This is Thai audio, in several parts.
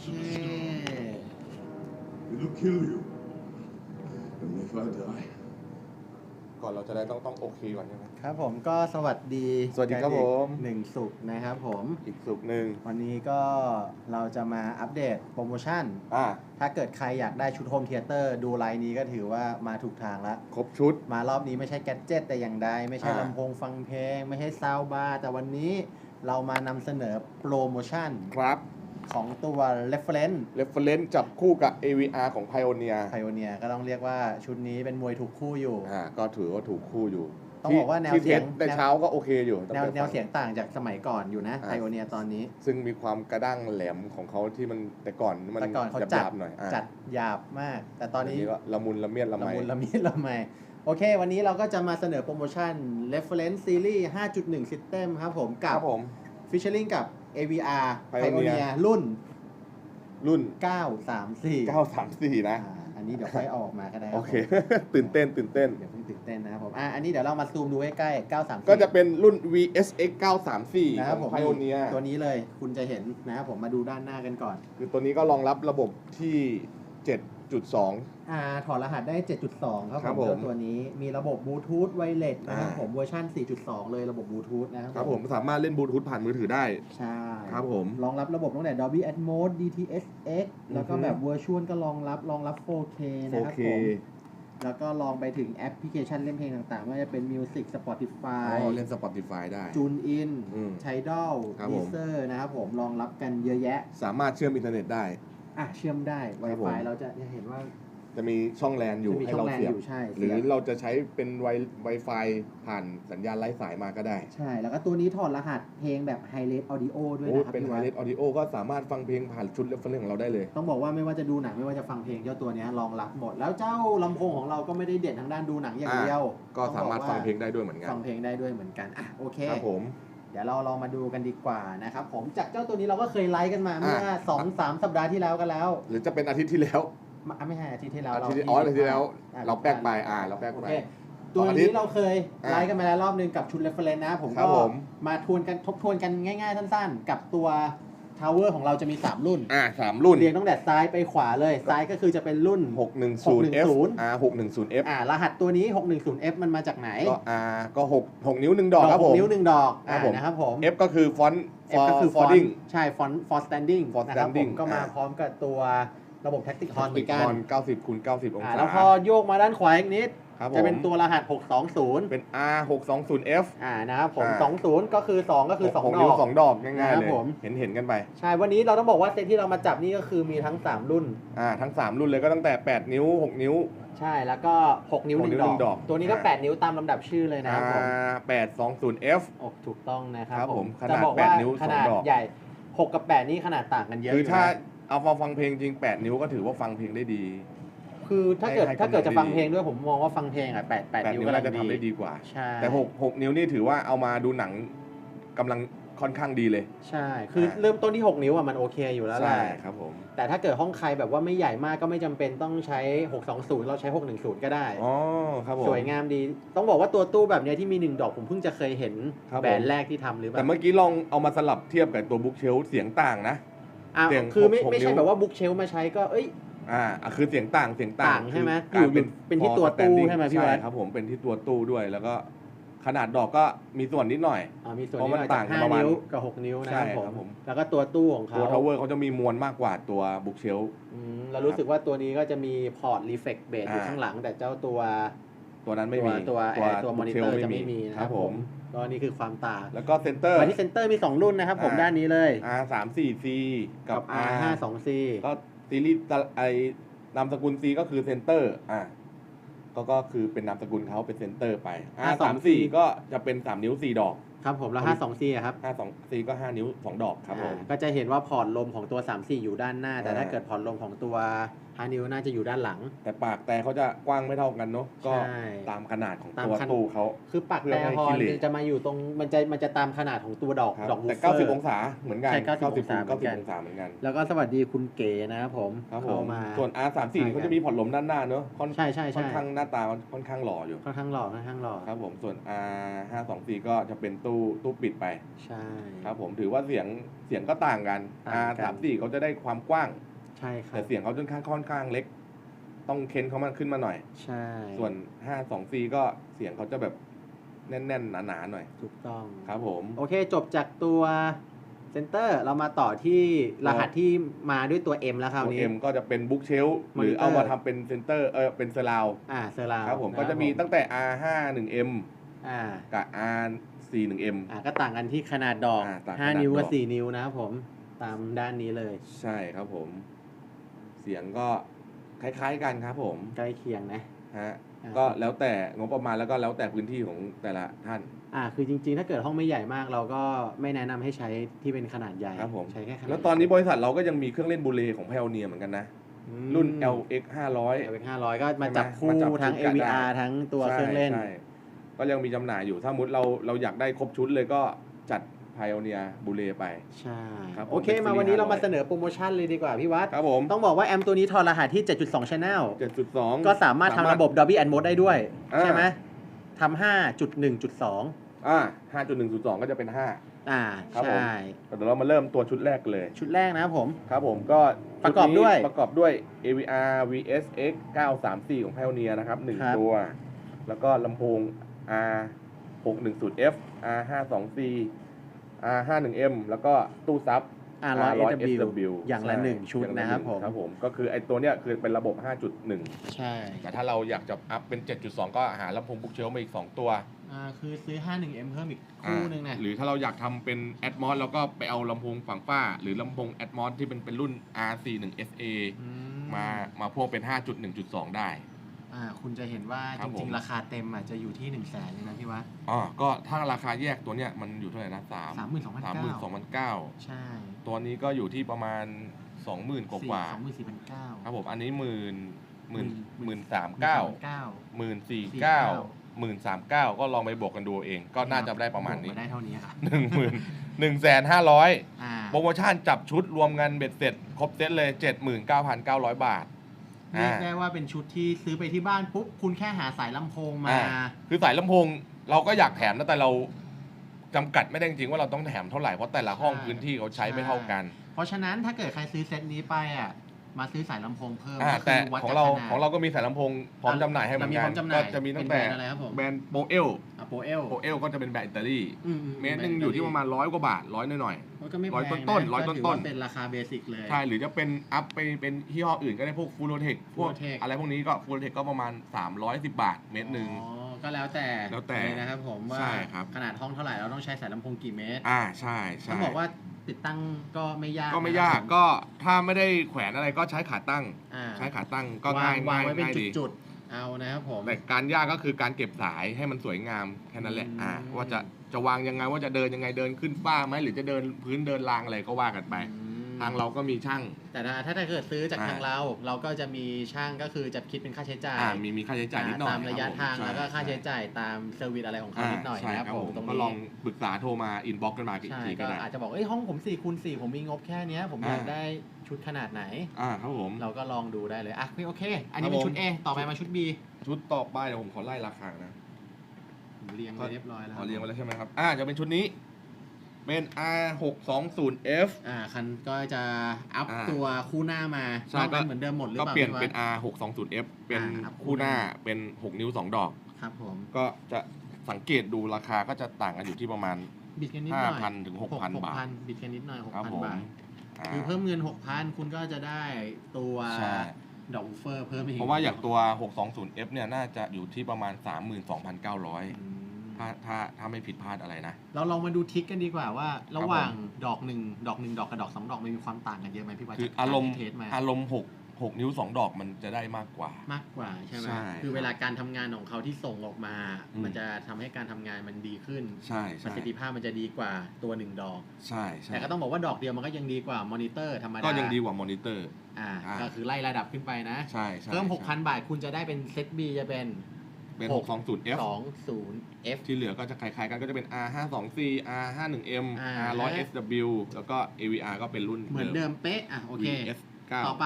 เค of the storm. It'll kill you. And if I die, ก่อนเราจะได้ต้องต้องโอเคก่อนใช่ไหม ครับผมก็สวัสดีสวัสดีครับกันอีกผมหนึ่งสุกร์นะครับผม อีกสุกร์หนึ่งวันนี้ก็เราจะมาอัปเดตโปรโมชั่น อ่า ถ้าเกิดใครอยากได้ชุดโฮมเทเตอร์ดูไลน์นี้ก็ถือว่ามาถูกทางแล้วครบชุด มารอบนี้ไม่ใช่แกดเจิตแต่อย่างใด ไม่ใช่อ่า ลำโพงฟังเพลง ไม่ใช่ซาวบาร์แต่วันนี้เรามานำเสนอโปรโมชั่น ครับ ของตัว Reference reference จับคู่กับ AVR ของ Pioneer Pioneer ก็ต้องเรียกว่าชุดนี้เป็นมวยถูกคู่อยู่ อ่าก็ถือว่าถูกคู่อยู่ต้องที่บอกว่าแนวที่เสียง ทสในเช้าก็โอเคอยู่ตั้งแนวต่แนวเสียงต่างจากสมัยก่อนอยู่นะอ่า Pioneer ตอนนี้ ซึ่งมีความกระด้างแหลมของเขาที่มันแต่ก่อนมันแต่ก่อนเขาหจัดยาบๆหน่อยอ่าจัดหยาบมาก แต่ตอนนี้เดี๋ยวก็ละมุนละเมียดละละไมมุนละมิดละไมโอเค วันนี้เราก็จะมาเสนอโปรโมชั่น Reference Series 5.1 System ครับผมคกัรับบ ผม Featuring กับ AVR Pioneer Pioneer รุ่น รุ่น 934 934 นะอ่าอันนี้เดี๋ยวค่อยเอาออกมาก็ได้รับโอเคผมตื่นเต้นตื่นเต้น เดี๋ยวเพิ่งตื่นเต้นนะครับผมอะอันนี้เดี๋ยวเรามาซูมดูใกล้ๆ934 ก็จะเป็นรุ่น VSX 934นะขครับองผม Pioneer ตัวนี้เลยคุณจะเห็นนะครับผมมาดูด้านหน้ากันก่อน คือตัวนี้ก็รองรับระบบที่ 7.2 อ่าถอดรหัสได้ 7.2 ครับครับผมผมเจ้าตัวนี้ มีระบบบลูทูธไวเลสนะครับอ่า ผมเวอร์ชัน4.2 เลยระบบบลูทูธนะครับครับผมสามารถเล่นบลูทูธผ่านมือถือได้ ใช่ครับผม รองรับระบบตั้งแต่ Dolby Atmos DTS:X แล้วก็อือฮึแบบ Virtual ก็รองรับรองรับ 4K นะครับ 4K ผม แล้วก็ลองไปถึงแอปพลิเคชันเล่นเพลงต่างๆ ไม่ว่าจะเป็น Music อ๋ Spotify อเล่น Spotify ได้ TuneIn อืม Tidal ครับผม Deezer นะครับผมรองรับกันเยอะแยะ สามารถเชื่อมอินเทอร์เน็ตได้ อะเชื่อมได้ ครับผม Wi-Fi เราจะจะเห็นว่า จะมีช่องแลนอยู่จะมีให้ช่องเราแลนเสียบ อยู่ใช่หรือเสียบเราจะใช้เป็นไวไวไฟผ่านสัญญาณไร้สายมาก็ได้ใช่ แล้วก็ตัวนี้ถอดรหัสเพลงแบบ High Res Audio ด้วยโอ้นะครับเป็นพี่ไฮวัดเลสออดิโอก็สามารถฟังเพลงผ่านชุดเรฟเฟรนของเราได้เลย ต้องบอกว่าไม่ว่าจะดูหนังไม่ว่าจะฟังเพลงเจ้าตัวเนี้ยรองรับหมด แล้วเจ้าลำโพงของเราก็ไม่ได้เด่นทางด้านดูหนังอย่างเดียวก็สามารถฟังเพลงได้ด้วยเหมือนกันฟังเพลงได้ด้วยเหมือนกันอะโอเค ครับผม เดี๋ยวเราลองมาดูกันดีกว่านะครับผมจากเจ้าตัวนี้เราก็เคยไลฟ์กันมาเมื่ออะสองสามสัปดาห์ที่แล้วกันแล้ว หรือจะเป็นอาทิตย์ที่แล้วมาไม่ใช่อาทิตย์ที่แล้วอาทิตย์ที่เราอ๋ออาทิตย์ที่แล้วอะเราแป๊กไปอ่า เราแป๊กไปโอเคตัวอาทินี้ตย์เราเคยอะไลฟ์กันมาแล้วรอบนึงกับชุดเรฟเฟรนนะ ผมครัก็บผมมาทวนกันทบทวนกันง่ายๆสั้น ๆ กับตัว ทาวเวอร์ของเราจะมี 3 รุ่น อ่าสามรุ่น เรียงตั้งแต่ซ้ายไปขวาเลย ซ้ายก็คือจะเป็นรุ่น 610 F 610 อ่า610 F อ่ารหัสตัวนี้ 610F มันมาจากไหนก็อ่าก็6 6 นิ้วหนึ่งดอกครับหผม นิ้วหนึ่งดอกครับอ่าผม นะครับผม F ก็คือฟอนต์ F ก็คือฟอน fording ใช่ฟอน for standing for นะครับผม standing ก็มาอ่า พร้อมกับตัวระบบ tactic horn เหมืติอนกันคอน90คูณ90 องอ่าศา แล้วพอโยกมาด้านขวาอีกนิด ครับผม จะเป็นตัวรหัส 620 เป็น R 620 F อ่านะครับผม อ่า 20 ก็คือ 2 ก็คือ2หกดนิ้วอก สองดอกง่ายคๆรับเลยผม เห็นเห็นกันไป ใช่ วันนี้เราต้องบอกว่าเซตที่เรามาจับนี่ก็คือมีทั้ง 3 รุ่น อ่า ทั้ง 3 รุ่นเลยก็ตั้งแต่ 8 นิ้ว 6 นิ้ว ใช่ แล้วก็ 6 นิ้วหกหนิ้นึ่วงหนึ่งดดออก ก ตัวนี้ก็อ่า8นิ้วตามลำดับชื่อเลยนะครับผมอ่า820 F โอ้ถูกต้องนะครัครับบผมขนาดจะบอกแปดว่านิ้วขนาดสองดอก ใหญ่ 6 กับ 8 นี่ขนาดต่างกันเยอะคืออยู่ถ้านะเอามาฟังเพลงจริง 8 นิ้วก็ถือว่าฟังเพลงได้ดี คือถ้าเกิดให้ให้ถ้าเกิดจะฟังกำหนดเพลงด้วยผมมองว่าฟังเพลงอะ8 8 8นิ้วนิ้วกำลัน่างจะทำได้ดีกว่า ใช่แต่6 6นิ้วนี่ถือว่าเอามาดูหนังกำลังค่อนข้างดีเลย ใช่ คือเริ่มต้นที่6นิ้วอะมันโอเคอยู่แล้วแหใช่ละครับผม แต่ถ้าเกิดห้องใครแบบว่าไม่ใหญ่มากก็ไม่จำเป็นต้องใช้620เราใช้610ก็ได้ อ๋อครับผม สวยงามดี ต้องบอกว่าตัวตู้แบบเนี้ยที่มีหนึ่งดอกผมเพิ่งจะเคยเห็นครับผม แบรนด์แรกที่ทำหรือเปแต่ล่าเมื่อกี้ลองเอามาสลับเทียบกับตัวบุ๊กเชลเสียงต่างนะ อะเสียงคือไม่หกไม่ใช่นิ้ว แบบว่าบุ๊กเชลมาใช้ก็เอ้ย อ่าอะคือเสียงต่างเสียงต่างต่างใช่ไหมคืการอยู่เป็นที่ตัว for ตู้ standing ใช่ไหมพี่วัดใช่ครับผมเป็นที่ตัวตู้ด้วย แล้วก็ขนาดดอกก็มีส่วนนิดหน่อย อ่ามีส่วนเพราะนี้มันมาต่าจากงกัน5ประมาณนิ้วกับ6นิ้วนะครับใช่ผมครับผมแล้วก็ตัวตู้ของตัเขาวทาวเวอร์เขาจะมีมวลมากกว่าตัวบุ๊กเชล อืมเรารู้สึกว่าตัวนี้ก็จะมีพอร์ตรีเฟกเบสอยู่อ่า ข้างหลัง แต่เจ้าตัว ตัวนั้นไม่มีตัวตัวตัวมอนิเตอร์ Book Shelf จะไม่มีนะคครัรับบผผมม ก็นี่คือความต่างแล้วก็เซนเตอร์ มาที่เซนเตอร์มี 2 รุ่นนะครับผมอ่า ด้านนี้เลย R 3 4 C กับ R 5 2 C ก็ ซีรีส์ตะไอนามสกุล C ก็คือเซนเตอร์อ่าก็ก็คือเป็นนามสกุลเขาเป็นเซนเตอร์ไป R 3 4ก็จะเป็น3นิ้ว4ดอก ครับผมแล้ว5 2 C อะครับ5 2 C ก็5นิ้ว2ดอกครับผมอ่าก็จะเห็นว่าพอร์ตลมของตัว3 4อยู่ด้านหน้า แต่อ่าถ้าเกิดพอร์ตลมของตัว 5นิ้วน่าจะอยู่ด้านหลัง แต่ปากแต่เขาจะกว้างไม่เท่ากันเนาะก็ใช่ตามขนาดของตามตัวขนาดตู้เขาคือปากเพื่อแต่ให้ฮอขี้นเหร่จะมาอยู่ตรงมันจะมันจะตามขนาดของตัวดอกครับดอกวูแต่ฟเฟอร์90 องศาเหมือนกันใช่90 90องศาเหมือนกัน90องศาเหมือนกัน แล้วก็สวัสดีคุณเก๋นะครับผมครับผเข้ามมาส่วน R34 นี่เขาจะมีพอร์ตลมด้านหน้าเนาะค่อนใช่ใช่ค่ใช่อนข้างหน้าตาค่อนข้างหล่ออยู่ค่อนข้างหล่อค่อนข้างหล่อครับผมส่วน R524 ก็จะเป็นตู้ตู้ปิดไปใช่ครับผมถือว่าเสียงเสียงก็ต่างกันต่างกัน R34 เขาจะได้ความกว้าง ใช่ครัแต่บเสียงเขาค่อนข้างค่อนข้างเล็ก ต้องเค้นเขามันขึ้นมาหน่อย ใช่ ส่วน 524ก็เสียงเขาจะแบบแน่นๆ หนาๆหน่อย ถูกต้องครับผม โอเคจบจากตัวเซนเตอร์เรามาต่อที่รหัสที่มาด้วยตัว M แล้วคราวตัวนี้เอ็มก็จะเป็นบุ๊กเชลหรือ Monitor เอามาทำเป็นเซนเตอร์เออเป็นเซราวอ่าเซอร์ราวครับผมก็จะมีตั้งแต่ R51M อ่ากับ R41M อ่าก็ต่างกันที่ขนาดดอกอ่าต่างขนาด5นิ้วกับดอก4นิ้วนะครับผมตามด้านนี้เลย ใช่ครับผมเสียงก็คล้าย ๆ กันครับผมใกล้เคียงนะฮะอ่าก็แล้วแต่งบประมาณแล้วก็แล้วแต่พื้นที่ของแต่ละท่าน อ่าคือจริง ๆ ถ้าเกิดห้องไม่ใหญ่มากเราก็ไม่แนะนำให้ใช้ที่เป็นขนาดใหญ่ครับผมใช้แค่ขนาดแล้วตอนนี้บริษัทเราก็ยังมีเครื่องเล่นบูเลของ p พ o เนียเหมือนกันนะอืมรุ่น LX 500 LX 500ก็มาจับใช่คู่ไหมมาจับทั้งคู่กันได้ AVR ทั้งตัวเครื่องเล่นใช่ใช่ก็ยังมีจำหน่ายอยู่ถ้ามุดเราเราอยากได้ครบชุดเลยก็จัด p พ o เนียบูเลไป ใช่ครับผมโอเคเป็นมาวันนี้500เรามาเสนอโปรโมชั่นเลยดีกว่าพี่วัด ครับผมต้องบอกว่าแอมตัวนี้ทอรหัสที่ 7.2 Channel 7.2 ก็สามารถทำระบบ Dolby Atmos ได้ด้วย อ่า ใช่ไหมทำ5.1.2 อ่า5.1.2 ก็จะเป็นอ่า ครับผม ใช่5เดี๋ยวเรามาเริ่มตัวชุดแรกเลย ชุดแรกนะครับผม ครับผมก็ประกอบด้วยชุนี้ประกอบด้วย AVR VSX 934 ของ p พ o เนียนะครับ ครับ 1 ตัว แล้วก็ลำโพง R 610F R 524 R 51M แล้วก็ตู้ซับอ่า100 SW อย่างละใหนึ่งชุดอย่างลนะครับหงผมครับผมก็คือไอ้ตัวเนี้ยคือเป็นระบบ 5.1 ใช่ แต่ถ้าเราอยากจะอัพเป็น 7.2 ก็หาลำโพงบุ๊กเชลมาอีก 2 ตัวอ่าคือซื้อ 51M เพิ่มอีกคู่หนึ่งนะหรือถ้าเราอยากทำเป็น Atmos เราก็ไปเอาลำโพงฝั่งฝ้า หรือลำโพง Atmos ที่เป็นเป็นรุ่น R41SA อืมามาพ่วงเป็น 5.1.2 ได้ อ่าคุณจะเห็นว่าครัจบผม ริง ๆ ราคาเต็มอะจะอยู่ที่1 0 0 0 0แสนเลยนะพี่วัดอ๋อก็ถ้าราคาแยกตัวเนี้ยมันอยู่เท่าไหร่นะสามสามหมื่นสองพันสามเก้าหมื่นสองพันเก้าใช่ตัวนี้ก็อยู่ที่ประมาณสองหมื่นกว่าสองหมื่นสี่พันเก้าๆครับผมอันนี้หมื่นหมื่นหมื่นหมื่นสามเก้าเก้า หมื่นสี่49เก้าหมื่นสามเก้าก็ลองไปบวกกันดูเอง ก็น่าจะได้ประมาณนี้ได้เท่านี้ครับหนึ่งหมื่นหนึ่งแสนห้าร้อยอ่าโปรโมชั่นจับชุดรวมกันเบ็ดเสร็จ ครบเซตเลยเจ็ดหมื่นเก้าพันเก้าร้อยบาท เรียกอ่าได้ว่าเป็นชุดที่ซื้อไปที่บ้านปุ๊บคุณแค่หาสายลำโพงมาอ่าคือสายลำโพงเราก็อยากแถมนะแต่เราจำกัดไม่ได้จริงๆว่าเราต้องแถมเท่าไหร่เพราะแต่ละห้องใช่พื้นที่เขาใช้ไม่เท่ากัน เพราะฉะนั้นถ้าเกิดใครซื้อเซตนี้ไปอะ มาซื้อสายลำโพงเพิ่มอ่าก็คืแต่วัดของจากเราขนาด ของเราก็มีสายลำโพงพร้อมจำหน่ายให้เหมือนมีกัพร้นอมจำหน่ายก็จะมีตั้งเป็นแต่แบรนด์อะไรครับผม แบรนด์โปเอลอะโปรเอลโปเอลก็จะเป็นแบตเตอรี่อืมเมตรหนึงอยู่ที่ประมาณร้อยกว่าบาทร้อยหน่อย มันก็ไม่แพร้อยงต้นนะๆร้อยก็ถืต้นๆว่าเป็นราคาเบสิกเลย ๆใช่หรือจะเป็นอัพไปเป็นยี่ห้ออื่นก็ได้พวกฟูโรเทคพวก Fulltech อะไรพวกนี้ก็ฟูโรเทคก็ประมาณ 310 บาทเมตรหนึ่ง อ๋อก็แล้วแต่แล้วแต่เลยนะครับผมว่าใช่ครับ ขนาดห้องเท่าไหร่เราต้องใช้สายลำโพงกี่เมตรอ่าใช่ใช่ ต้องบอกว่า ติดตั้งก็ไม่ยากก็ไม่นะครับยากผมก็ถ้าไม่ได้แขวนอะไรก็ใช้ขาตั้ง อ่าใช้ขาตั้งก็วาง่างยวางง่ายไว้เป็นง่ายดีจุดๆเอานะครับผม แต่การยากก็คือการเก็บสายให้มันสวยงามแค่นั้นแหละอืมอ่าว่าจะจะวางยังไงว่าจะเดินยังไงเดินขึ้นป้าไหมหรือจะเดินพื้นเดินรางอะไรก็ว่ากันไป อืม ทางเราก็มีช่าง แต่ถ้าถ้าเกิดซื้อจากอ่าทางเรา เราก็จะมีช่างก็คือจะคิดเป็นค่าใช้จ่ายอ่ามีมีค่าใช้จ่ายนิดหน่อยตามระยะคบผมทางใช่แล้วก็ค่าใช้จ่ายตามเซอร์วิสอะไรของเขานิดหน่อยใช่นะครับผมตรงก็นี้ลองปรึกษาโทรมาอินบ็อกกันมาอีกใช่ทีก็ก็ได้อาจจะบอกเอ้ยห้องผม4คูณ4ผมมีงบแค่เนี้ยผมอยากอ่าได้ชุดขนาดไหนอ่าครับผมเราก็ลองดูได้เลยอะโอเค อันนี้ครับเป็นชุดผม A ต่อไปมาชุด B ชุดต่อไปเดี๋ยวผมขอไล่ราคานะผมเรียงไว้เรียบร้อยแล้วขอเรียงไว้แล้วใช่ไหมครับ อ่า จะเป็นชุดนี้ เป็น R620F อ่าคันก็จะอัพอ่าตัวคู่หน้ามาใช่นอกนั้นก็เหมือนเดิมหมดหรือก็เปล่าเปลี่ยนพี่วัดเป็น R620F เป็นอ่าครับ คู่หน้าเป็น 6 นิ้ว 2 ดอก ครับผม ก็จะสังเกตดูราคาก็จะต่างกันอยู่ที่ประมาณ บิดกันนิดหน่อย5,000ถึง6,000บาท 6,000บิดกันนิดหน่อยครับผ6,000มบาท อ่า คือเพิ่มเงิน6,000คุณก็จะได้ตัวใช่ ดอกอูเฟอร์เพิ่มอีกเพราะว่าอย่างตัว 620F เนี่ยน่าจะอยู่ที่ประมาณอื32,900ม ถ้าถ้าถ้าไม่ผิดพลาดอะไรนะ เราลองมาดูทิกกันดีกว่าว่า ระหว่างดอกหนึ่งดอกหนึ่งดอกกับดอกสองดอกมันมีความต่างกันเยอะไหมพี่วัดคือจกอารมณ์ที่เทสมาอารมณ์หก6นิ้ว2ดอกมันจะได้มากกว่า มากกว่าใช่ไหมใช่คือเวลาการทำงานของเขาที่ส่งออกมาอืมมันจะทำให้การทำงานมันดีขึ้นใช่ประใช่สิทธิภาพมันจะดีกว่าตัวหนึ่งดอกใช่ใช่แต่ก็ต้องบอกว่าดอกเดียวมันก็ยังดีกว่ามอนิเตอร์ธรรมดาก็ยังดีกว่ามอนิเตอร์อ่าอ่าก็คือไล่ระดับขึ้นไปนะใช่ใช่เพิ่มใช่6,000บาทคุณจะได้เป็นเซต B จะเป็น เป็นหก 620F 20 F ที่เหลือก็จะคล้ายๆกันก็จะเป็น R524 R51M อ่า R100SW แล้วก็ AVR ก็เป็นรุ่นเหมือนเดิมเป๊ะอะโอเค VS9 ต่อไป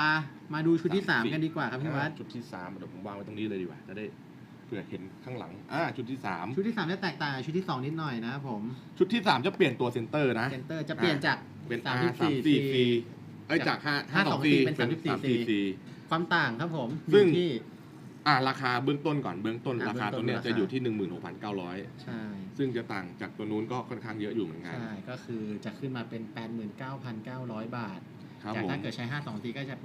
มาดูชุดที่ 3 กันดีกว่าครับพี่วัดอ่าชุดที่3เดี๋ยวผมวางไว้ตรงนี้เลยดีกว่า จะได้เผื่อเห็นข้างหลังอ่าชุดที่ 3 ชุดที่ 3 จะแตกต่างจากชุดที่ 2 นิดหน่อยนะครับผมชุดที่ 3 จะเปลี่ยนตัวเซนเตอร์นะเซนเตอร์จะเปลี่ยนจากเป็น34 R34C เอ้ยจาก5 524เป็น 34C ความต่างครับผมอซึ่งยู่ที่ อ่าราคาเบื้องต้นก่อนเบื้องต้นอ่าราคาเบื้องต้นตัวเนี้ยราคาจะอยู่ที่ 16,900 ใช่ ซึ่งจะต่างจากตัวนู้นก็ค่อนข้างเยอะอยู่เหมือนกันใช่ ก็คือจะขึ้นมาเป็น 89,900 บาทครับจากผมถ้าเกิดใช้ 5 2 ทีก็จะ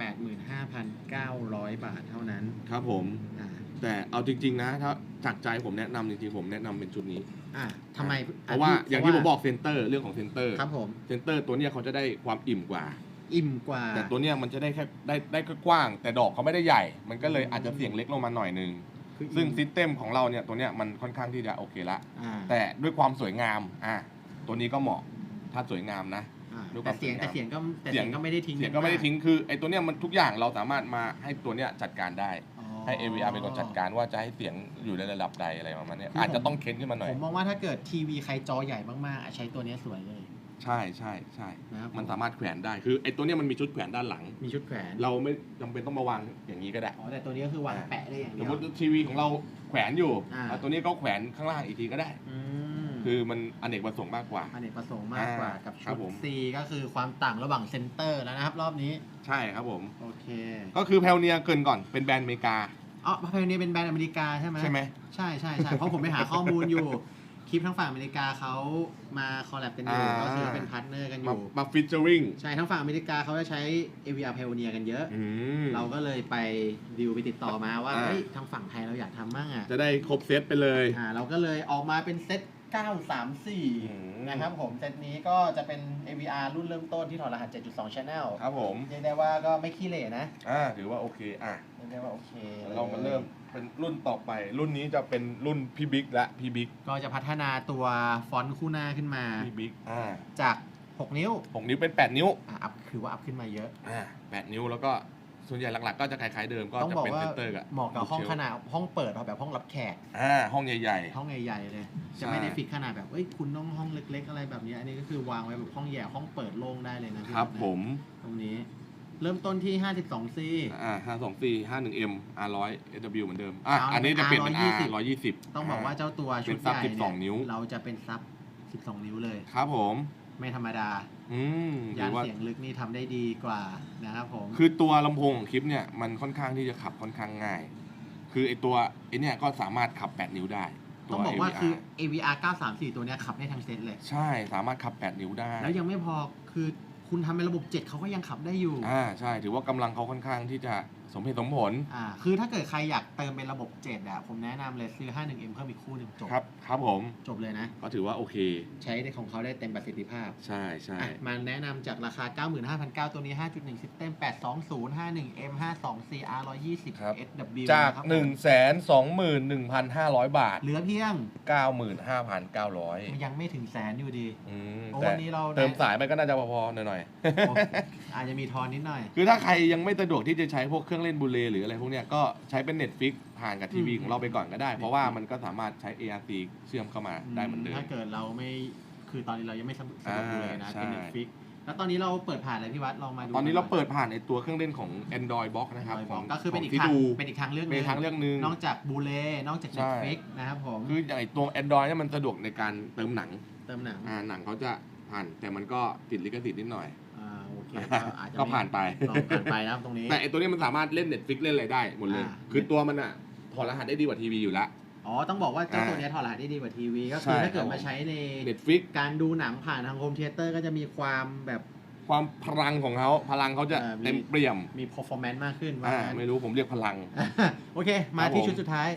85,900 บาทเท่านั้น ครับผมอ่าแต่เอาจริง ๆ นะถ้าจากใจผมแนะนำจริงๆ ผมแนะนำเป็นชุดนี้อ่าทำไม เพราะว่าอย่างที่ผมบอกเซนเตอร์เรื่องของเซนเตอร์ ครับผม เซนเตอร์ตัวเนี้ยเขาจะได้ความอิ่มกว่า อิ่มกว่า แต่ตัวเนี้ยมันจะได้แค่ได้ได้แค่กว้าง แต่ดอกเขาไม่ได้ใหญ่ มันก็เลยอาจจะเสียงเล็กลงมาหน่อยนึง คืออิ่มซึ่งซิสเต็มของเราเนี่ยตัวเนี้ยมันค่อนข้างที่จะโอเคละ อ่าแต่ด้วยความสวยงามอะตัวนี้ก็เหมาะถ้าสวยงามนะ อ่าด้วยคแต่วามเสียงสวยงามแต่เสียงก็แต่เสีเสียยงงก็ไม่ได้ทิ้งเสียงก็ไม่ได้ทิ้งคือไอ้ตัวเนี้ยมันทุกอย่างเราสามารถมาให้ตัวเนี้ยจัดการได้ อ๋อ ให้ AVR เป็นคนจัดการว่าจะให้เสียงอยู่ในระดับใดอะไรประมาณเนี้ยคือผม อาจจะต้องเค้นขึ้นมาหน่อย ผมมองว่าถ้าเกิดทีวีใครจอใหญ่มากๆอะใช้ตัวเนี้ยสวยเลย ใช่ใช่ใช่นะครับมันสามารถแขวนได้คือไอ้ตัวเนี้ยมันมีชุดแขวนด้านหลัง มีชุดแขวนเราไม่จำเป็นต้องมาวางอย่างนี้ก็ได้ อ๋อแต่ตัวนี้ก็คือวางแปะได้อย่างสเดีมยว มติทีวีของเราแขวนอยู่อ่า เอาตัวนี้ก็แขวนข้างล่างอีกทีก็ได้ อืมคือมันอเนกประสงค์มากกว่าอเนกประสงค์มากกว่าอ่ากับครัชุบด ผม C ก็คือความต่างระหว่างเซนเตอร์แล้วนะครับ รอบนี้ ใช่ครับผม โอเคก็คือแพลเนียเกินก่อนเป็นแบรนด์อเมริกา อ๋อพาเพลนี้เป็นแบรนด์อเมริกาใช่ไหมใช่ไหม ใช่ใช่ใช่เพราะผมไปหาข้อมูลอยู่ คลิปทั้งฝั่งอเมริกาเขามาคอลแลบกันอยู่อ่า ก็คือเป็นพาร์ทเนอร์กันอมายู่มาฟิชเจอริงใช่ทั้งฝั่งอเมริกาเขาจะใช้ AVR Pioneer กันเยอะเราก็เลยไปดิวไปติดต่อมาว่าอ่า เฮ้ยทางฝั่งไทยเราอยากทำมั่งอะจะได้ครบเซตไปเลย อ่าเราก็เลยออกมาเป็นเซต934 นะครับผม เซตนี้ก็จะเป็น AVR รุ่นเริ่มต้นที่ถอดรหัส 7.2 Channel ครับผม เรียกได้ว่าก็ไม่ขี้เหร่นะอ่าถือว่าโอเคอะเรียกได้ว่าโอเคเรามาเริ่ม เป็นรุ่นต่อไป รุ่นนี้จะเป็นรุ่นพี่บิ๊กและพี่บิ๊กก็จะพัฒนาตัวฟอนต์คู่หน้าขึ้นมา พี่บิ๊กอ่าจาก 6 นิ้วหกนิ้วเป็น 8 นิ้วอะอัพคือว่าอัพขึ้นมาเยอะ อ่าแปดนิ้วแล้วก็ส่วนใหญ่หลักๆ ก็จะคล้ายๆเดิมก็ต้องจะบอกเป็นว่าเซนเตอร์กับเหมาะกับห้องขนาดห้องเปิดแบบห้องรับแขก อ่าห้องใหญ่ ห้องใหญ่ๆเลยใช่จะไม่ได้ฟิกขนาดแบบเอ้ยคุณต้องห้องเล็ก ๆ อะไรแบบนี้อันนี้ก็คือวางไว้แบบห้องแย่ห้องเปิดโล่งได้เลยนะๆ พี่ครับนะผม ตรงนี้ เริ่มต้นที่ 52C อ่าห้าสองสี่ห้าหนึ่งเอ็มอาร์ร้อยเอวเหมือนเดิมอะเอาอันนี้จะเปลี่ยนเป็น R120 R ร้อยยี่สิบต้องบอกว่าเจ้าตัวชุดเป็นซับใหญ่12นิ้วเราจะเป็นซับ 12 นิ้วเลย ครับผม ไม่ธรรมดา อืมยาถืนอว่า เสียงลึกนี่ทำได้ดีกว่านะครับผม คือตัวลำโพงของคลิปเนี่ยมันค่อนข้างที่จะขับค่อนข้างง่าย คือไอตัวไอเนี่ยก็สามารถขับ 8 นิ้วได้ ตัต้องบอกว่า AVR คือ AVR 934 ตัวเนี้ยขับได้ทั้งเซตเลย ใช่สามารถขับ 8 นิ้วได้ แล้วยังไม่พอคือ คุณทำเป็นระบบ 7เขาก็ยังขับได้อยู่ อ่าใช่ถือว่ากำลังเขาค่อนข้างที่จะ สมเหตุสมผล อ่าคือถ้าเกิดใครอยากเติมเป็นระบบ7อะผมแนะนำเลยซื้อ 51M เพิ่มอีกคู่หนึ่งจบ ครับ ครับผม จบเลยนะ ก็ถือว่าโอเค ใช้ได้ของเขาได้เต็มประสิทธิภาพใช่ใช่ อะมาแนะนำจากราคา 95,900 ตัวนี้ 5.1 System 820 51M 52 CR 120ครับ SW จากนะครับ 1 2 1 1 5 0 0 บาท เหลือเพียง95,900ยังไม่ถึงแสนอยู่ดี อืมโอ้แต่วันนี้เราเติมสายไปก็น่าจะพอๆหน่อยโอ้อาจจะมีทอนนิดหน่อย ๆ คือถ้าใครยังไม่สะดวกที่จะใช้พวกเครื่องเล่นบูเลหรืออะไรพวกเนี้ยก็ใช้เป็น Netflix ผ่านกับทีวีอืมของเราไปก่อนก็ได้ เพราะว่ามันก็สามารถใช้ ARC เชื่อมเข้ามาได้เหมือนเดิมถ้าเกิดเราไม่คือตอนนี้เรายังไม่สะดวกสะดวกเลยนะอ่าใช่เป็น Netflix แล้วตอนนี้เราเปิดผ่านอะไรพี่วัดลองมาดูตอนนี้เราหยเปิดผ่านในตัวเครื่องเล่นของ Android Box นะครับโดยขบอองกก็คือเป็นอีกที่ทางดูเป็นอีกทางเลือกหเป็นนึงทางเรื่องหนึ่งนอกจากบูเลนอกจากใช่ Netflix นะครับผมคืออย่างไอ้ตัว Android เนี่ยมันสะดวกในการเติมหนังเติมหนังอ่าหนังเขาจะผ่านแต่มันก็ติดลิขสิทธิ์นิดหน่อย อ่าโอเคก็อาจจะก็ผ่านไปลองผ่านไปนะครับตรงนี้ แต่ไอ้ตัวเนี้ยมันสามารถเล่น Netflix เล่นอะไรได้หมดเลย อ่า คือตัวมันอะถอดรหัสได้ดีกว่าทีวีอยู่แล้วอ๋อต้องบอกว่าเจ้าอ่าตัวเนี้ยถอดรหัสได้ดีกว่าทีวี ก็คือใช่ ถ้าเกิดครับมาใช้ใน Netflix การดูหนังผ่านทางโฮมเทเตอร์ก็จะมีความแบบ ความพลังของเขาพลังเขาจะเออมี เต็มเปี่ยมมี performance มากขึ้นว่าอ่างั้น ไม่รู้ผมเรียกพลัง โอเค มาครับที่ผมชุดสุดท้าย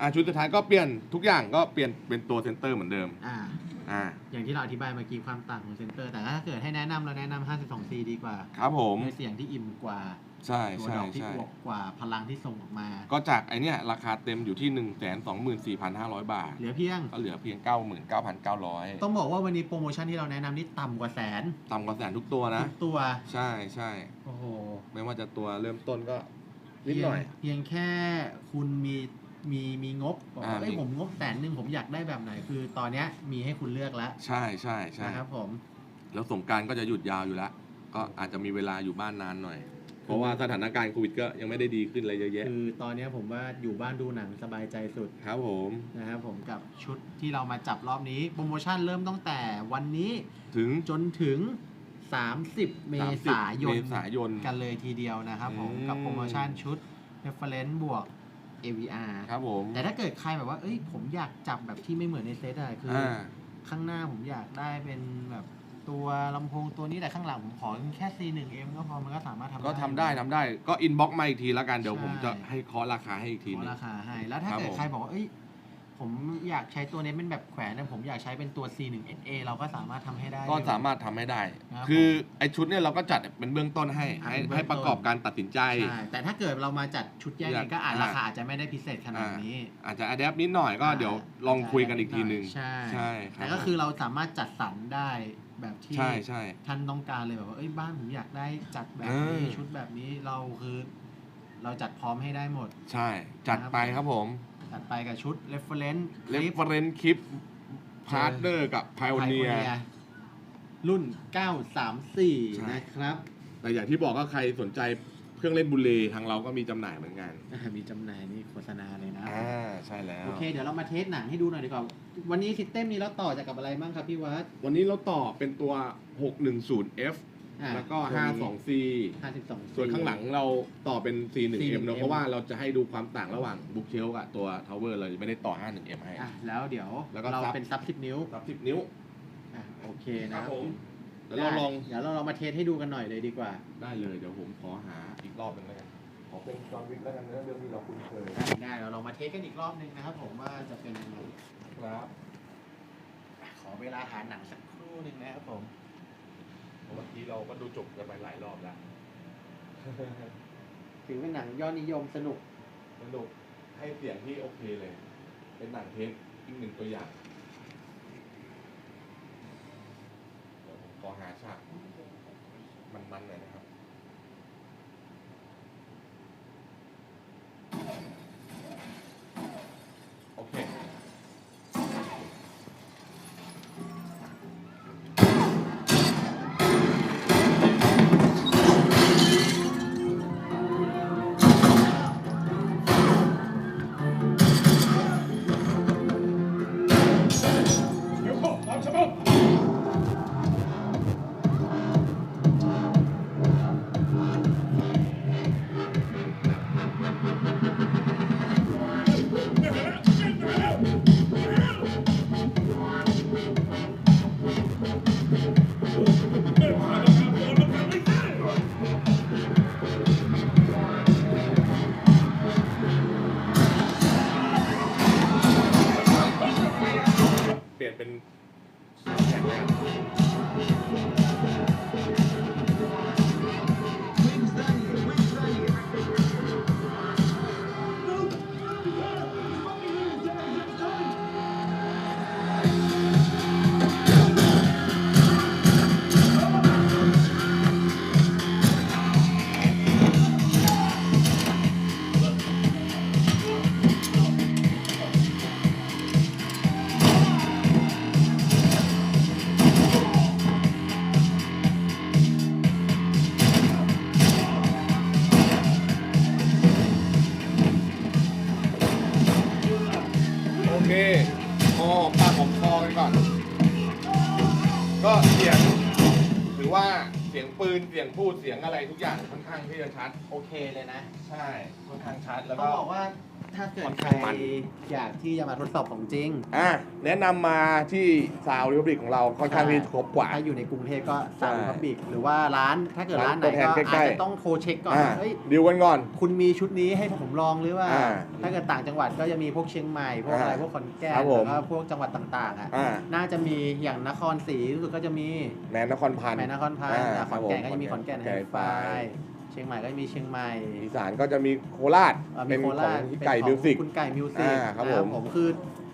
อ่าชุดสุดท้ายก็เปลี่ยนทุกอย่างก็เปลี่ยนเป็นตัวเซนเตอร์เหมือนเดิม อ่า อ่าอย่างที่เราอธิบายเมื่อกี้ความต่างของเซนเตอร์ แต่ถ้าเกิดให้แนะนำเราแนะนำ 52C ดีกว่าครับผมด้วยเสียงที่อิ่มกว่า ใช่ตัวใช่ดอกที่ใช่ อวบกว่าพลังที่ส่งออกมา ก็จากไอเนี้ยราคาเต็มอยู่ที่1นึ่งแสนสองหมื่นสี่พันห้าร้อยบาท เหลือเพียง ก็เหลือเพียงเก้าหมื่นเก้าพันเก้าร้อยต้องบอกว่าวันนี้โปรโมชั่นที่เราแนะนำนี่ต่ำกว่าแสนต่ำกว่าแสนทุกตัวนะ ทุกตัว ใช่ใช่โอ้โหไม่ว่าจะตัวเริ่มต้นก็นิดหน่อย เพียงแค่คุณมี มีมีงบบอกว่าอ่า เอ้ยมีผมงบแสนหนึ่งผมอยากได้แบบไหน คือตอนเนี้ยมีให้คุณเลือกแล้วใช่ใช่ใช่นะครับผมแล้วสงกรารก็จะหยุดยาวอยู่แล้ว ก็อาจจะมีเวลาอยู่บ้านนานหน่อย เพราะว่าสถานการณ์โควิดก็ยังไม่ได้ดีขึ้นอะไรเยอะแยะคือตอนเนี้ยผมว่าอยู่บ้านดูหนังสบายใจสุดครับผม นะครับผมกับชุดที่เรามาจับรอบนี้โปรโมชั่นเริ่มตั้งแต่วันนี้ถึงจนถึง 30 เมษายน เมษายน กันเลยทีเดียวนะครับผม อืม กับโปรโมชั่นชุด reference บวก AVR ครับผม แต่ถ้าเกิดใครแบบว่า เอ้ย ผมอยากจับแบบที่ไม่เหมือนในเซตอะคือออ่าข้างหน้าผมอยากได้เป็นแบบตัวลำโพงตัวนี้แต่ข้างหลังผมขอแค่ C1M ก็พอมันก็สามารถทำได้ ก็ทำได้ทำได้ก็อินบ็อกมาอีกทีแล้วกันเดี๋ยวใช่ผมจะให้เคาะราคาให้อีกทีขหอนึงราคาให้ แล้วถ้าครับเกิดผมใครบอกว่า เอ้ย ผมอยากใช้ตัวนี้เป็นแบบแขวนแต่ผมอยากใช้เป็นตัว C1SA เราก็สามารถทำให้ได้ ก็สามารถทำให้ได้ ครับคือไอชุดเนี่ยเราก็จัดเป็นเบื้องต้นให้อ่าให้เป็นเบื้องต้น ให้ประกอบการตัดสินใจ ใช่แต่ถ้าเกิดเรามาจัดชุดแยกอยาเอกงก็อาจอ่าราคาอาจจะไม่ได้พิเศษขนาดนี้ อาจจะอัดแอปนิดหน่อยก็เดี๋ยวลองคุยกันอีกทีหนึ่งใช่ใช่ครับแต่ก็คือเราสามารถจัดสรรได้แบบที่ ใช่ใช่ ท่านต้องการเลยแบบว่าเอ้ยบ้านผมอยากได้จัดแบบเอนี้อชุดแบบนี้เราคือ เราจัดพร้อมให้ได้หมด ใช่ จัดไปครับผม จัดไปกับชุด reference เลคลิฟป เฟรนคลิปพาร์ทเนอร์กับ p i o n e e r Pioneer รุ่น ใช่ 934 นะครับแต่อย่างที่บอกก็ใครสนใจเครื่องเล่นบุลเลทางเราก็มีจำหน่ายเหมือนกัน อ่ามีจำหน่ายนี่โฆษณาเลยนะ อ่า ใช่แล้ว โอเค เดี๋ยวเรามาเทสหนังให้ดูหน่อยดีกว่า วันนี้ซิสเต็มนี้เราต่อจากกับอะไรบ้างครับพี่วัด วันนี้เราต่อเป็นตัว 610F อ่า แล้วก็ 52C 52ส่วนข้างหลังเราต่อเป็น C1M เน C1M อะเพราะว่าเราจะให้ดูความต่างระหว่างบุ๊กเชลกับตัวทาวเวอร์เราจะไม่ได้ต่อ 51M ให้ อะแล้วเดี๋ยวแล้วก็เราซับ เป็นซับ10นิ้วรับ 10 นิ้วอะโอเคคนะรับผมได้แล้วเราลองเดี๋ยวเราลองมาเทสให้ดูกันหน่อยเลยดีกว่าได้เลยเดี๋ยวผมขอหาอีกรอบหนึงแล้วกันขอเป็นจอห์นวิกแล้วกันเนื้อเรื่องที่เราคุ้นเคยได้ได้เราลองมาเทสกันอีกรอบนึงนะครับผมว่าจะเป็นยังไงครับอะขอเวลาหาหนังสักครู่หนึ่งนะครับผม เมื่อกี้เราก็ดูจบกันไปหลายรอบแล้วถือเป็นหนังยอดนิยมสนุก สนุกให้เสียงที่โอเคเลย เป็นหนังเทปอีกหนึ่งตัวอย่างเดี๋ยวผมขอหาฉากมันๆหน่อยนะครับ สียงปืนเสียงพูดเสียงอะไรทุกอย่างค่อนข้างที่จะชัด โอเคเลยนะ ใช่ค่อนข้างชัดแล้วต้อก็งบอกว่า ถ้าเกิดค่อนใครข้างมันอยากที่จะมาทดสอบของจริง อะแนะนำมาที่ซาวริบิกของเราค่อนข้างที่ครบกว่า ถ้าอยู่ในกรุงเทพก็สามใช่พับบิกหรือว่าร้านถ้าเกิดร้านไหนร้านตัวแทนก็ใกล้อาจๆจะต้องโทรเช็คก่อนอะว่าเฮ้ยดิวกันก่อน คุณมีชุดนี้ให้ผมลองหรือว่าอ่า ถ้าเกิดต่างจังหวัดก็จะมีพวกเชียงใหม่พวกอ่าอะไรพวกขอนแก่นครับผมแล้วก็พวกจังหวัดต่างๆอะอ่าน่าจะมีอย่างนครศรีรู้สึกก็จะมีแมนนครพันธ์แม่นครพาอ่าอะขอนแก่นครับผมก็จะมีขอนแก่นขอนไฮแก่นไฟไฟ เชียงใหม่ก็จะมีเชียงใหม่อีสานก็จะมีโคราชอะมีเป็นโคขอราชงเป็นไก่ของมิวสิกคุณไก่มิวสิกอ่าครับผมผมคือ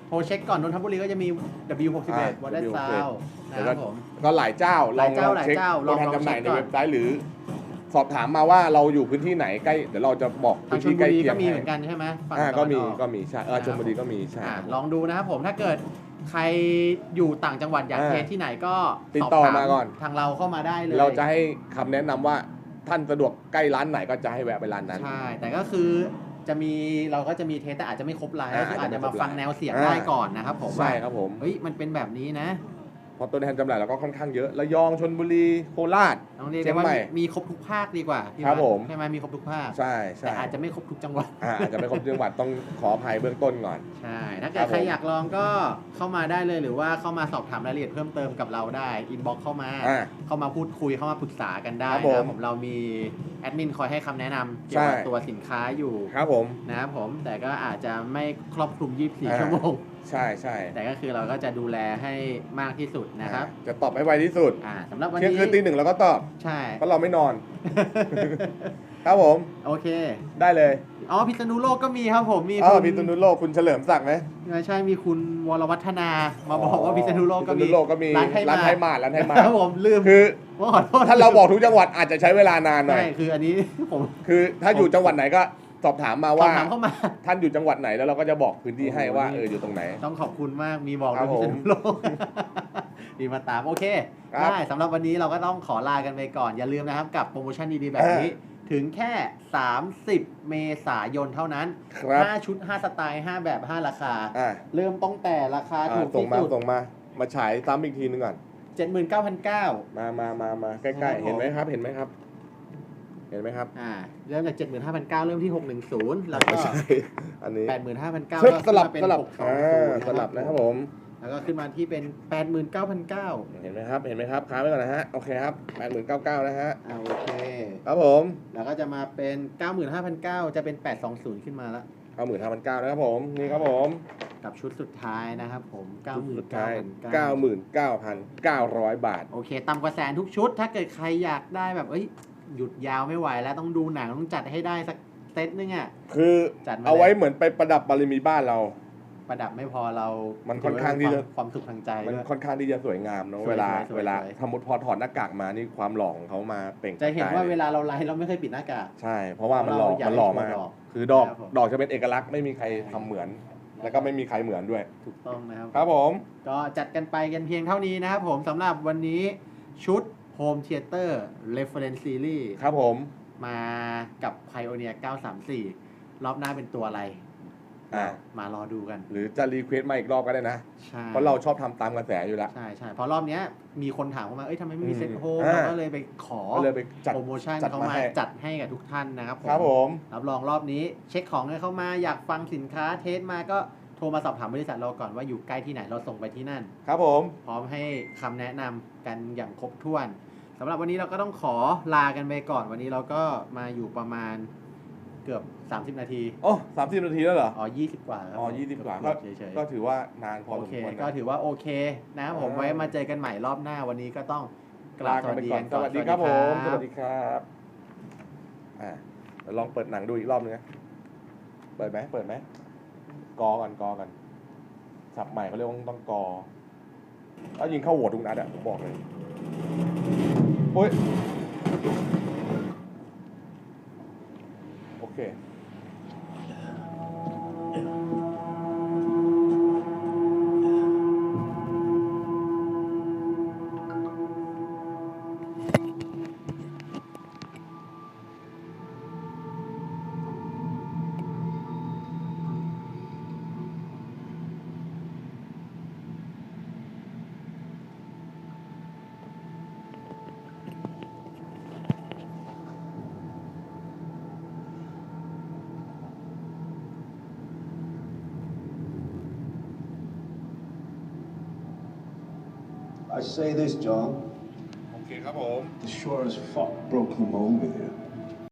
โทรเช็คก่อนนนทบุรีก็จะมี W61 อ่าวอเตอร์ W61 ซาวนะครับผม ก็หลายเจ้าหลายเจ้าองหลายเช็คเจ้าตัวแทนลองจำหน่ายเช็ในคก่อน เว็บไซต์หรือ สอบถามมาว่าเราอยู่พื้นที่ไหนใกล้เดี๋ยวเราจะบอกทาพื้งนชลที่ใกล้เคียบุรีก็งมีให้เหมือนกันใช่ไหมฝั่งอ่าตะก็วันมีออกก็มีใช่เออชลบุรีก็มีใช่ อ่าลองดูนะครับผมถ้าเกิดใครอยู่ต่างจังหวัดอยากอ่าเทสที่ไหนก็ติดสบต่อถมาก่อน ทางเราเข้ามาได้เลย เราจะให้คำแนะนำว่า ท่านสะดวกใกล้ร้านไหนก็จะให้แวะไปร้านนั้น ใช่ แต่ก็คือจะมีเราก็จะมีเทสแต่อาจจะไม่ครบไลน์อ่าก็คืออาจจะมาฟังแนวเสียงอ่าได้ก่อนนะครับผมใช่ว่าครับผม เฮ้ยมันเป็นแบบนี้นะ เพราะตัวแทนจำหน่ายเราก็ค่อนข้างเยอะระยองชนบุรีโคราช ต้องเรียกเชียได้งว่าใหม่มีมีครบทุกภาคดีกว่าพี่ครับวัดผม ใช่ไหมมีครบทุกภาค ใช่ใช่แต่อาจจะไม่ครบทุกจังหวัด อ่าอาจจะไม่ครบจังหวัดต้องขออภัยเบื้องต้นก่อน ใช่ ถ้าคเกิรัดบผม ใครอยากลองก็เข้ามาได้เลยหรือว่าเข้ามาสอบถามรายละเอียดเพิ่มเติมกับเราได้ อินบ็อกเข้ามา อ่า เข้ามาพูดคุยเข้ามาปรึกษากันได้ครับนะผมผมเรามีแอ ดมินคอยให้คำแนะนำเกี่ยวกับใช่ ตัวสินค้าอยู่ครับผม นะครับผมแต่ก็อาจจะไม่ครอบคลุม24อ่าชั่วโมง ใช่ใช่แต่ก็คือเราก็จะดูแลให้มากที่สุดนะครับอ่าจะตอบให้ไวที่สุดอ่าสำหรับวันเที่ยงนี้คืนตีหนึ่งเราก็ตอบ ใช่ เพราะเราไม่นอน ครับผม โอเค ได้เลย อ๋อพิษณุโลกก็มีครับผมมีเออคุณพิษณุโลกคุณเฉลิมศักดิ์ไหมไม่ใช่มีคุณวรวัฒนามาบอกว่าพิษณุโลกก็พิษมีณุโลกก็มีร้านไทยร้านไทยมามาดร้านไทยมาดครับผมลืมคือ ว่าขอโทษถ้าเราบอกทุกจังหวัดอาจจะใช้เวลานานหน่อใช่ย คืออันนี้ผมคือถ้าอยู่จังหวัดไหนก็สอบถามมาสอว่าบถามเข้ามา ท่านอยู่จังหวัดไหนแล้วเราก็จะบอกพื้นที่ให้ว่าโอ้โหเอออยู่ตรงไหน ต้องขอบคุณมากมีบอกครัด้วยบพิผมษณุโลก ดีมาตามโอเคครับ ได้สำหรับวันนี้เราก็ต้องขอลากันไปก่อน อย่าลืมนะครับ กับโปรโมชั่นดีๆแบบนี้ ถึงแค่ 30 เมษายนเท่านั้น ครับ 5 ชุด 5 สไตล์ 5 แบบ 5 ราคา อ่าเริ่มตั้งแต่ราคาอ่าถูกส่งที่มาสุด ส่งมา มาฉายซ้ำอีกทีนึงก่อน 79,900 มามามามาใกครัล้บๆเห็นไหมครับ เห็นไหมครับ เห็นไหมครับอ่า เริ่มจาก 75,900 เริ่มที่ 610 แล้วก็ ไม่ใช่ อันนี้85,900เชิดก็สลับขึ้นมาเป็นสลับ620อ่าสลับนะครับผม แล้วก็ขึ้นมาที่เป็น 89,900เห็นไหมครับ เห็นไหมครับค้างไว้ก่อนนะฮะ โอเคครับแปดหมื่นเก้าเก้านะฮะ อ่าโอเค ครับผมแล้วก็จะมาเป็น 95,900 จะเป็น 820 ขึ้นมาแล้วเก้าหมื่นห้าพันเก้านะครับผม นี่ครับผม กับชุดสุดท้ายนะครับผมชุดสุดท้าย99,900เก้าหมื่นเก้าพันเก้าร้อยบาท โอเคต่ำกว่าแสนทุกชุด ถ้าเกิดใครอยากได้แบบ เอ้ย หยุดยาวไม่ไหวแล้วต้องดูหนังต้องจัดให้ได้สักเซตนึงอะ คือจัดมาเอาไว้เลยเหมือนไปประดับบารมีบ้านเรา ประดับไม่พอเรามัมันค่อนข้างที่จะ ความสุขทางใจมันด้วย ค่อนข้างที่จะสวยงามเนอะสวยเวลาสวยสวย เวลาสวยสมมติพอถอดหน้ากากมานี่ความหล่อของเขามาเปล่งจะเห็นว่าประกยเวลาเราไลฟ์เราไม่เคยปิดหน้ากาก ใช่ เพราะว่ามันหล่อเราอยากมันหล่อให้มากคนหล่อคือดอกครับผมดอกจะเป็นเอกลักษณ์ไม่มีใครทำเหมือนแล้วก็ไม่มีใครเหมือนด้วย ถูกต้องนะครับ ครับผม ก็จัดกันไปกันเพียงเท่านี้นะครับผมสำหรับวันนี้ชุด Home Theater Reference Series ครับผม มากับ Pioneer 934 รอบหน้าเป็นตัวอะไร อ่ามารอดูกัน หรือจะรีเควสต์มาอีกรอบก็ได้นะ ใช่เพราะเราชอบทำตามกระแสอยู่แล้ว ใช่ใช่เพราะรอบเนี้ยมีคนถามเข้ามาเอ้ยทำไมไม่มีอืมเซ็ตโฮมอ่าเราก็เลยไปขอก็เลยไปจัดโปรโมชั่นจัดเขามามาให้ จัดให้กับทุกท่านนะครับผมครับผม รับรองรอบนี้เช็คของกันเข้ามาอยากฟังสินค้าเทสมาก็โทรมาสอบถามบริษัทเราก่อนว่าอยู่ใกล้ที่ไหนเราส่งไปที่นั่น ครับผม พร้อมให้คำแนะนำกันอย่างครบถ้วนสำหรับวันนี้เราก็ต้องขอลากันไปก่อนวันนี้เราก็มาอยู่ประมาณ เกือบ 30 นาที โอ้สามสิบนาทีแล้วเหรอ อ๋อ 20 กว่าครับอ๋อผมยี่สิบกว่าเกืก็อบเฉยๆก็ถือว่านานพอโอสมเค ควรนะก็ถือว่าโอเคนะครับผมอ่า ไว้มาเจอกันใหม่รอบหน้าวันนี้ก็ต้องกราลาบสกันวัสไปดีก่อกันนสก่อน วัสดีครับผม สวัสดีครับอ่าเดี๋ยวลองเปิดหนังดูอีกรอบนึงนะ เปิดไหม เปิดไหม กอก่อนกอก่อนสับใหม่เขาเรียกว่าต้องกอถ้ายิงเข้าหัวทุกนัดอะผมบอกเลยโอ้ย โ say this, John. โอเคครับผม The sure as fuck broke him over here.